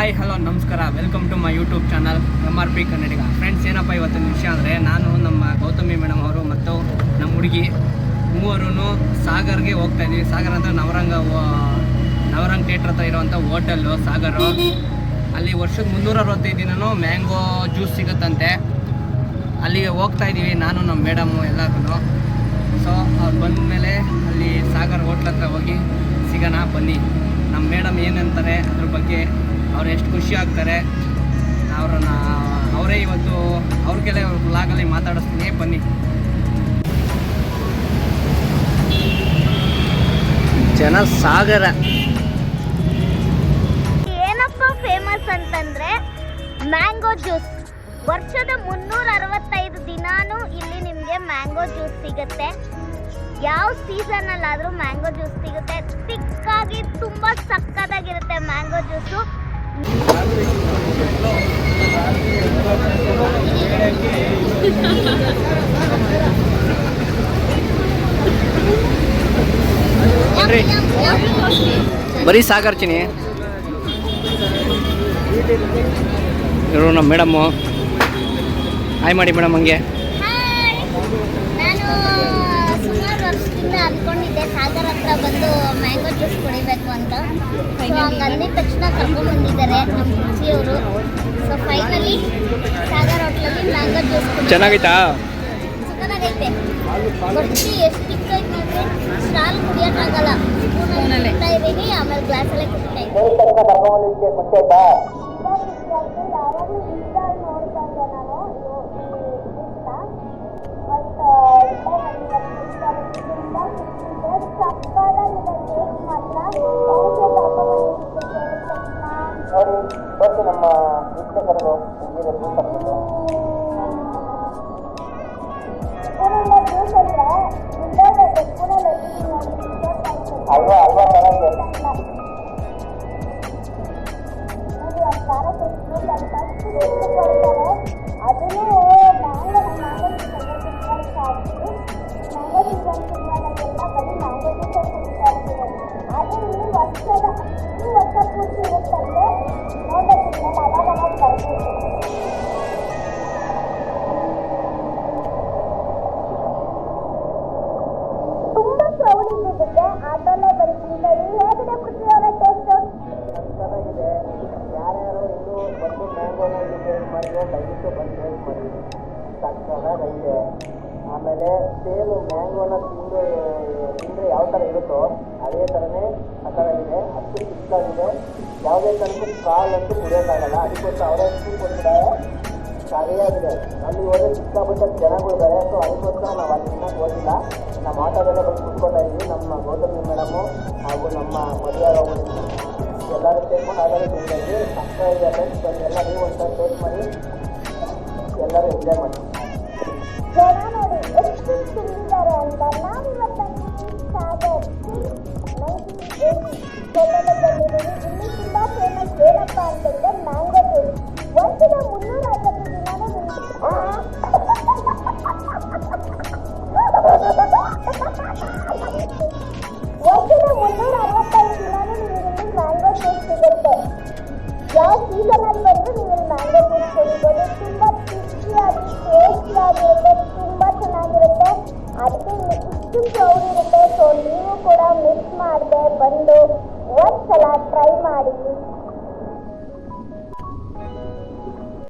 Hi hello ನಮಸ್ಕಾರ. Welcome to my YouTube channel M R P Kannadiga friends ಏನಪ್ಪ ಇವತ್ತಿನ ವಿಷಯ ಅಂದರೆ ನಾನು ನಮ್ಮ ಗೌತಮಿ ಮೇಡಮ್ ಅವರು ಮತ್ತು ನಮ್ಮ ಹುಡುಗಿ ಮೂವರು ಸಾಗರ್ಗೆ ಹೋಗ್ತಾ ಇದ್ದೀವಿ. ಸಾಗರ್ ಅಂದರೆ ನವರಂಗ ನವರಂಗ್ ಥಿಯೇಟ್ರ್ ಹತ್ರ ಇರುವಂಥ ಹೋಟೆಲ್ಲು ಸಾಗರು. ಅಲ್ಲಿ ವರ್ಷದ ಮುನ್ನೂರ ಅರವತ್ತೈದು ದಿನವೂ ಮ್ಯಾಂಗೋ ಜ್ಯೂಸ್ ಸಿಗುತ್ತಂತೆ. ಅಲ್ಲಿಗೆ ಹೋಗ್ತಾ ಇದ್ದೀವಿ ನಾನು, ನಮ್ಮ ಮೇಡಮು ಎಲ್ಲರೂ ಸೊ ಅವ್ರು ಬಂದ ಮೇಲೆ ಅಲ್ಲಿ ಸಾಗರ್ ಹೋಟ್ಲ್ ಹತ್ರ ಹೋಗಿ ಸಿಗೋಣ, ಬನ್ನಿ. ನಮ್ಮ ಮೇಡಮ್ ಏನಂತಾರೆ ಅದ್ರ ಬಗ್ಗೆ ಅವ್ರು ಎಷ್ಟು ಖುಷಿ ಆಗ್ತಾರೆ. ಅವ್ರನ್ನ ಅವರೇ ಇವತ್ತು ಅವ್ರ ಕೆಲ ಬ್ಲಾಗಲ್ಲಿ ಮಾತಾಡಿಸ್ತೀನಿ. ಬನ್ನಿ. ಜನ ಸಾಗರ. ಏನಪ್ಪ ಫೇಮಸ್ ಅಂತಂದ್ರೆ ಮ್ಯಾಂಗೋ ಜ್ಯೂಸ್ ವರ್ಷದ ಮುನ್ನೂರ ಅರವತ್ತೈದು ದಿನಾನು ಇಲ್ಲಿ ನಿಮಗೆ ಮ್ಯಾಂಗೋ ಜ್ಯೂಸ್ ಸಿಗುತ್ತೆ. ಯಾವ ಸೀಸನ್ ಅಲ್ಲಾದ್ರೂ ಮ್ಯಾಂಗೋ ಜ್ಯೂಸ್ ಸಿಗುತ್ತೆ. ತಿಕ್ಕಾಗಿ ತುಂಬಾ ಸಕ್ಕತ್ತಾಗಿರುತ್ತೆ ಮ್ಯಾಂಗೋ ಜ್ಯೂಸು ಬರೀ ಸಾಗರ್ ಚಿನಿ ಇವರು ನಮ್ಮ ಮೇಡಮ್ಮು. ಹಾಯ್ ಮಾಡಿ ಮೇಡಮ್ ಹಂಗೆ. ವರ್ಷದಿಂದ ಅಂದ್ಕೊಂಡಿದ್ದೆ ಸಾಗರ್ ಹತ್ರ ಬಂದು ಮ್ಯಾಂಗೋ ಜ್ಯೂಸ್ ಕುಡಿಬೇಕು ಅಂತ. ಸೊ ಹಂಗೆ ಅಂದಿದ ತಕ್ಷಣ ಕರ್ಕೊಂಡ್ಬಂದಿದ್ದಾರೆ ನಮ್ಮ ರುಚಿಯವರು ಸೊ ಫೈನಲಿ ಸಾಗರ್ ಹೋಟ್ಲಲ್ಲಿ ಮ್ಯಾಂಗೋ ಜ್ಯೂಸ್ ಕುಡಿ ಚೆನ್ನಾಗೈತಾ? ಚೆನ್ನಾಗೈತೆ. ಗೊತ್ತಿ ಎಷ್ಟು ತಿಕ್ಕೈತೆ ನೋಡ್ರಿ. ಸ್ಟಾಲ್ ಕುಡಿಯೋಕ್ಕಾಗಲ್ಲ ಸ್ಪೂನಲ್ಲಿ ಇದ್ದೀನಿ ಆಮೇಲೆ ಗ್ಲಾಸಲ್ಲೇ ಕುಡಿತಾ ಇದ್ದೀನಿ. ನಮ್ಮ ವೀಕ್ಷಕರು ಆಮೇಲೆ ಸೇಲು ಮ್ಯಾಂಗೋನ ತಿಂದು ತಿಂದರೆ ಯಾವ ಥರ ಇರುತ್ತೋ ಅದೇ ಥರನೇ ಸಕ್ಕದಾಗಿದೆ ಅಷ್ಟು ಚಿಕ್ಕದಾಗಿದೆ ಯಾವುದೇ ಥರಕ್ಕೂ ಕಾಲ್ ಅಂತೂ ಕುಡಿಯೋಕ್ಕಾಗಲ್ಲ ಅದಕ್ಕೋಸ್ಕರ ಅವರೇ ಸ್ಕೂಲ್ ಕೊಟ್ಟಿದ್ದಾರೆ ಸರಿಯಾಗಿದೆ ಅಲ್ಲಿ ಹೋದ್ರೆ ಸಿಕ್ಕಾಪಟ್ಟೆ ಜನಗಳಿದ್ದಾರೆ ಸೊ ಅದಕ್ಕೋಸ್ಕರ ನಾವು ಅಲ್ಲಿ ಇನ್ನೂ ಹೋಗಿಲ್ಲ ನಮ್ಮ ಆಟೋದಲ್ಲೇ ಬಂದು ಕುತ್ಕೊತಾ ಇದ್ವಿ ನಮ್ಮ ಗೌತಮಿ ಮೇಡಮು ಹಾಗೂ ನಮ್ಮ ಮದುವೆ ಎಲ್ಲರೂ ಸೇರ್ಕೊಂಡು ಆಗಲೇ ತಿಂತಾ ಇದ್ವಿ ಸಕ್ಕತ್ತಾಗಿದೆ ಫ್ರೆಂಡ್ಸ್ ಬನ್ನಿ ಎಲ್ಲ ನೀವು ಒಂದ್ಸಲ ಟೇಸ್ಟ್ ಮಾಡಿ ಎಲ್ಲರೂ ಎಂಜಾಯ್ ಮಾಡಿ